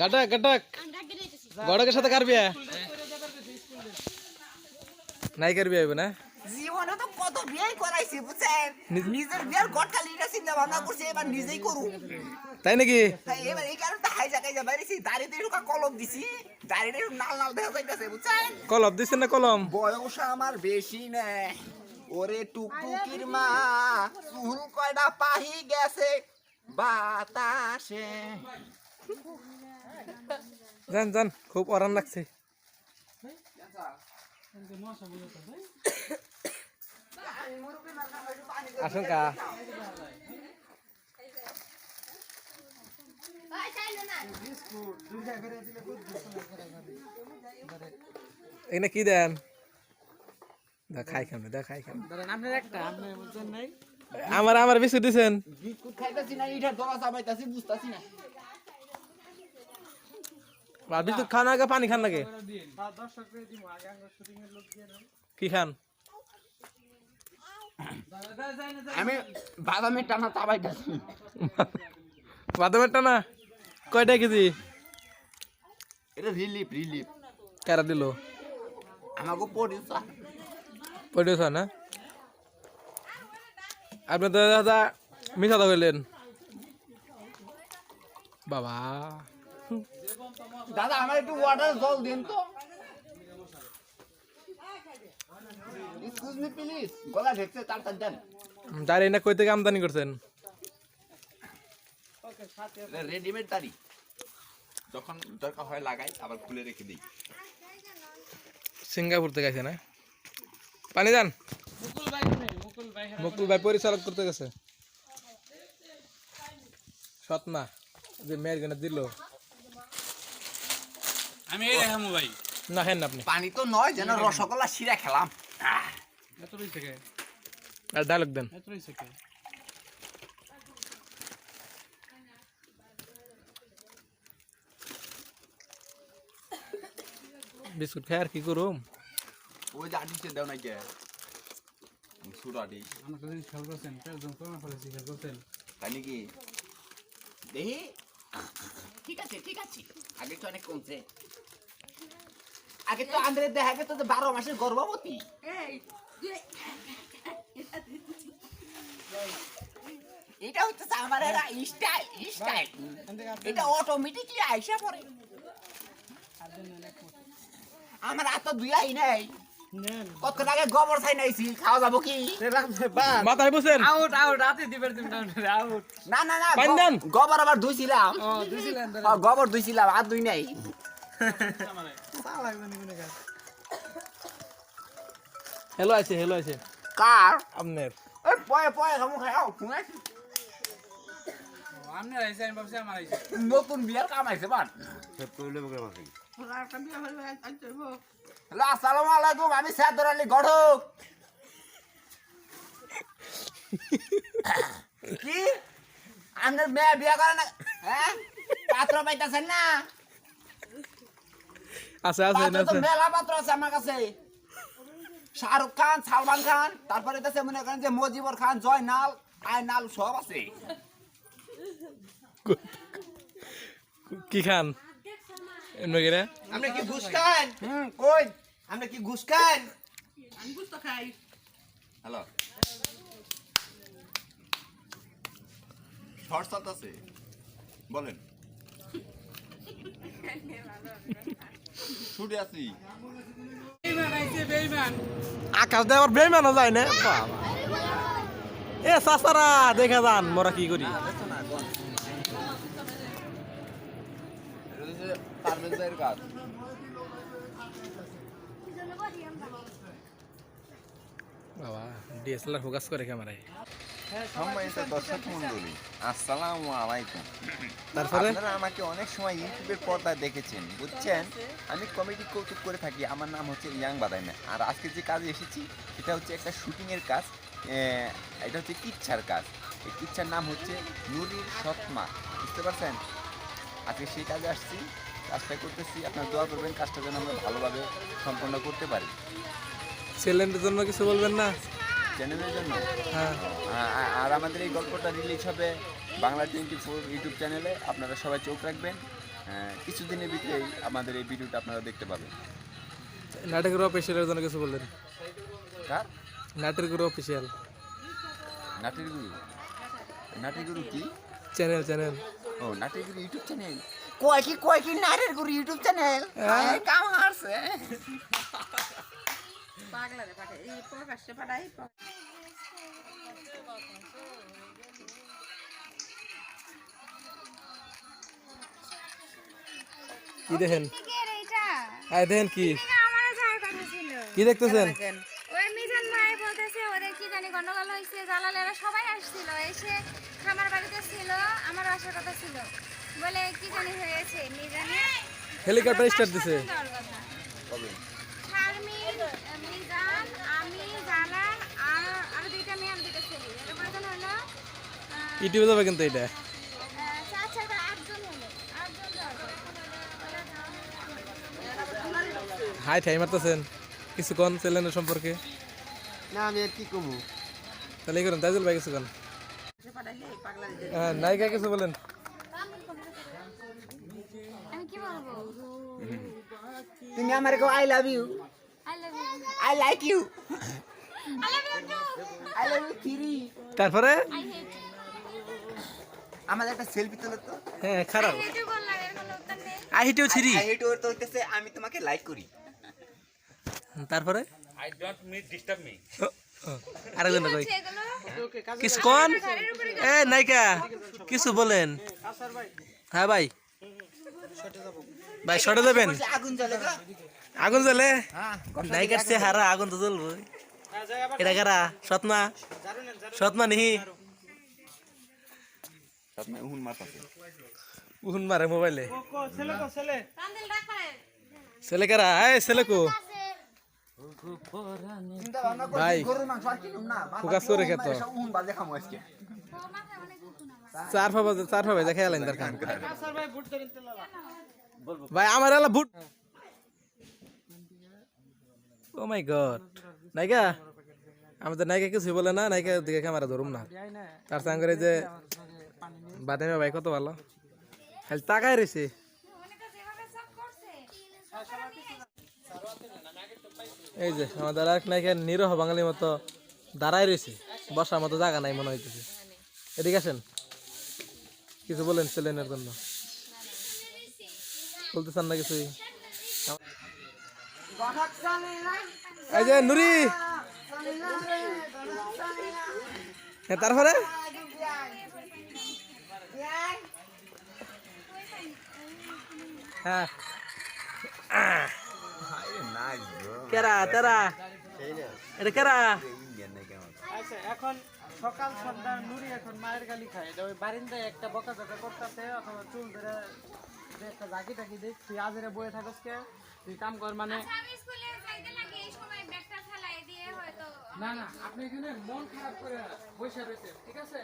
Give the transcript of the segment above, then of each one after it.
গাটক গাটক গড়কের সাথে কার বিয়া নাই কার বিয়া না জীবনে তো কত বিয়ে করাইছি বুঝছেন নিজের বিয়ের গটকালিটা চিন্তা ভাবনা করছি এবার নিজেই করু তাই নাকি তাই এবার এই কারণে হাই জায়গায় যা বাইরেছি দাড়িতে ঢুকা কলম দিছি দাড়িতে নাল নাল দেখা যাইতেছে বুঝছেন কলম দিচ্ছেন না কলম বয়স আমার বেশি নে ওরে টুকটুকির মা চুল কয়টা পাহি গেছে? বাতাসে। জান জান খুব অরান লাগছে। আসুন কা। এখানে কি দেন? দা খাই খাম দা খাই খাম আমার আমার বিস্কুট দিছেন? বিস্কুট খাইতেছি না ইটা দরা চাবাইতাছি বুঝতাছি না। খান আগে পানি খান লাগে কি খান? আমি বাদামের টানা চাবাইতাছি। বাদামেরটা না কয়টা কেজি? এটা রিলিফ রিলিফ কারা দিল? আমাকে পড়িস পড়েছ না আপনি তো দাদা মিশা তো গেলেন বাবা। দাদা আমার একটু ওয়াটার জল দিন তো। তার এনে কই থেকে আমদানি করছেন। রেডিমেড তারি যখন দরকার হয় লাগাই আবার খুলে রেখে দিই। সিঙ্গাপুর থেকে আছে না? পানি যান মুকুল ভাই পরিচালক করতে গেছে। সৎমা যে মেয়ের গনে দিল। আমি এই দেখামু ভাই। না হেন না আপনি। পানি তো নয় যেন রসগোল্লা শিরা খেলাম। এত রইছে কে? আর ডায়লগ দেন। এত রইছে কে? বিস্কুট খাই আর কি করুম? ওই যে আডিসে দেও না কে সুর আডিস আমার কাছে খেয়াল করছেন একজন করোনা করেছি খেয়াল করছেন। তাই নাকি? দেখি। ঠিক আছে ঠিক আছে। আগে তো অনেক কমছে। আগে তো আন্দ্রে দেখা গেছে যে বারো মাসের গর্ভবতী। এটা হচ্ছে আমার একটা স্টাইল স্টাইল এটা অটোমেটিকলি আইসা পড়ে। আমার আর তো দুই আই নাই। কতক্ষণ আগে গোবর ছাই নাইছি খাওয়া যাব কি? মাথায় বসেন। আউট আউট রাতে দিবেন তুমি আউট না না না পানি দেন। গ- গোবর আবার ধুইছিলাম। ও ও, গোবর ধুইছিলাম আর দুই নাই। হেলো আছে হেলো আছে কার? আপনার। ওই পয়ে পয়ে খামু খাও শুনাইছি আমি আইছি আমি ভাবছি আমার আইছি নতুন বিয়ার কামাইছে বান। হ্যালো আসসালামু আলাইকুম আমি সাদর আলী গড়ক কি? আপনার মেয়ে বিয়া করে না হ্যাঁ? পাত্র পাইতেছেন না? আছে আছে আছে। মেলা পাত্র আছে আমার কাছে। শাহরুখ খান সালমান খান তারপরে কাছে মনে করেন যে মজিবর খান জয় নাল আয় নাল সব আছে। কি খান? এমনি আপনি কি ঘুষ খান? কই? আপনি কি ঘুষ খান? হ্যালো। শর্ট শর্ট আছে। বলেন। শুটে আছি আকাশ দেওয়ার বেমানও যায় না? এ সাসারা দেখা যান মোরা কি করি? পারভেজ ভাইয়ের কাজ বাবা ডিএসএলআর ফোকাস করে ক্যামেরায় সম্মানিত দর্শক মন্ডলী আসসালামু আলাইকুম। তারপরে? আপনারা আমাকে অনেক সময় ইউটিউবের পর্দায় দেখেছেন বুঝছেন? আমি কমেডি কৌতুক করে থাকি আমার নাম হচ্ছে ইয়াং বাদাইনা। আর আজকে যে কাজে এসেছি সেটা হচ্ছে একটা শুটিংয়ের কাজ এ, এটা হচ্ছে কিচ্ছার কাজ। এই কিচ্ছার নাম হচ্ছে নুরির সৎমা বুঝতে পারছেন? আজকে সেই কাজে আসছি। কাজটা করতেছি। আপনার দোয়া করবেন কাজটা যেন আমরা ভালোভাবে সম্পন্ন করতে পারি। চ্যালেঞ্জের জন্য কিছু বলবেন না? চ্যানেলের জন্য? হ্যাঁ। আ- আর আমাদের এই গল্পটা রিলিজ হবে বাংলা টোয়েন্টি ফোর ইউটিউব চ্যানেলে আপনারা সবাই চোখ রাখবেন। আহ, কিছুদিনের ভিতরেই আমাদের এই ভিডিওটা আপনারা দেখতে পাবেন। নাটকের অফিসিয়ালের জন্য কিছু বললেন কার? নাটের গুরু অফিসিয়াল নাটের গুরু নাটের গুরু কি? চ্যানেল চ্যানেল ও নাটের গুরু ইউটিউব চ্যানেল কয় কি কয় কি নারের গুরু ইউটিউব চ্যানেল? কাম হারছে। পাগলারে পাঠাই এই প্রকাশ্যে পাঠাই কি দেখেন? আয় দেখেন কি। কি দেখতেছেন? ওই মিজান ভাই বলতেছে ওদের কি জানি গন্ডগোল হয়েছে জালালেরা সবাই আসছিল এসে খামার বাড়িতে ছিল আমার আসার কথা ছিল। বলে কি জানি হয়েছে মিজানের হেলিকপ্টার স্টার্ট দিছে। কবে? শারমিন মিজান আমি জালাল আর আর দুইটা মেয়ে আর দুইটা ছেলে। এটা কয়জন হলো? ইউটিউবে যাবে কিন্তু এটা। হাই ঠাই মারতেছেন। কিছু কন চ্যানেলের সম্পর্কে? না আমি আর কি কমু? তাহলে করেন তাইজুল ভাই কিছু কন? হ্যাঁ নায়িকা কিছু বলেন। তুমি আমার কেউ I love you I love you I like you I love you two I love you three তারপরে? আই আমাদের একটা সেলফি তোলো তো। হ্যাঁ খারাপ। হেট এর কোনো উত্তর নেই। আই হিটেও ছিরি আই হেট ওর তোলতেছে আমি তোমাকে লাইক করি। তারপরে? I don't meet disturb me আরেকজন কই? কিছু এ নায়িকা কিছু বলেন। হ্যাঁ ভাই। ভাই শটে দেবেন? আগুন জ্বলে গো। আগুন জ্বলে? হ্যাঁ নায়িকার চেহারা আগুন তো জ্বলবো। এটা কারা? সৎমা? সৎমা নিহি। উহুন মারে মোবাইলে। ছেলে কারা? এই ছেলে কো? ভাই। ফোকাস করে খেতো। চার ফাবা চার এলেন ভাই, আমার মাই গড নাইকা বলে না নায়িকা দিকে ক্যামেরা ধরুম না। তার সঙ্গে যে বাদামি ভাই, কত ভালো। খালি তাকায় রয়েছে। এই যে, আমাদের এক নিরহ বাঙালির মতো দাঁড়ায় রয়েছে। বসার মতো জায়গা নাই মনে হইতেছে। এদিকে আসেন। কিছু বলেন ছেলেনের জন্য? বলতে চান না কিছুই? এই যে নুরি। হ্যাঁ তারপরে? হ্যাঁ। কেরা তেরা? এটা কেরা? আচ্ছা এখন সকাল সন্ধ্যা নুরি এখন মায়ের গালি খায়। এটা ওই বারিন্দায় একটা বকা জকা করতেছে অথবা চুল ধরে একটা জাকি টাকি দেখ তুই আজেরে বয়ে থাকস কে? তুই কাম কর মানে আচ্ছা, আমি স্কুলে যাইতে লাগে এই সময় ব্যাগটা ফেলাই দিয়ে হয়তো না না আপনি এখানে মন খারাপ করে বসে রয়েছেন ঠিক আছে?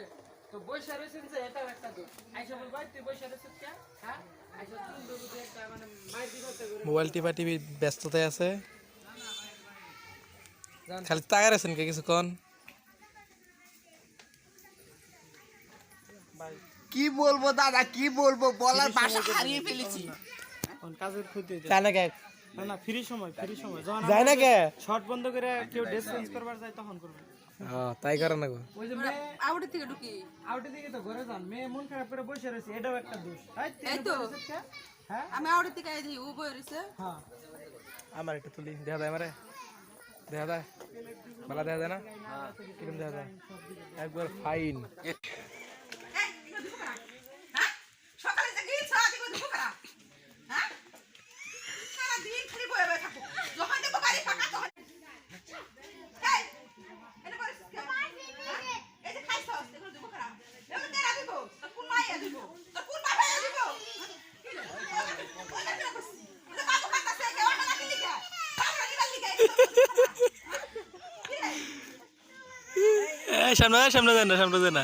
তো বসে রয়েছেন যে এটাও একটা দোষ আইসা বলবাই তুই বসে রয়েছিস কে? হ্যাঁ? আইসা চুল ধরে একটা মানে মায়ের দিকে মোবাইল টিপা টিভি ব্যস্ততায় আছে। খালি তাকায় আছেন কে কিছুক্ষণ? কি বলব দাদা কি বলব? বলার ভাষা হারিয়ে ফেলেছি। কাজের ক্ষতি তাই না কে? না না ফ্রি সময় ফ্রি সময়। যখন যায় না কে? শর্ট বন্ধ করে কেউ ড্রেস চেঞ্জ করবার যায় তখন করবে। ও তাই করে না গো। ওই যে থেকে ঢুকি। আউটের দিকে তো ঘরে যান। মেয়ে মন খারাপ করে বসে রয়েছে এটাও একটা দোষ। এই তো। হ্যাঁ? আমি আউটের থেকে আইছি ও রইছে হ্যাঁ। আমার একটু তুলি দেখা যায় আমারে। দেখা যায় ভালো দেখা যায় না? কিরম দেখা যায় একবার ফাইন সকালে থেকে সারা দিন দুপুর করা হ্যাঁ সারা দিন খালি বয়ে বয়ে থাকো যখন দেখো বাড়ি ফাঁকা তখন এই এটা করে এই যে খাইছ এগুলো দুপুর করা এগুলো তেরা দিব তোর কোন মাইয়া দিব তোর কোন বাবা দিব বাবু কাটাছে কেউ না কি লিখা বাবু লিখা লিখা এই সামনে আয়, সামনে যায় না।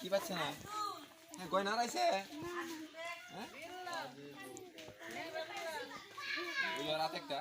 কি পাচ্ছে না গয়না রাইছে রাত একটা।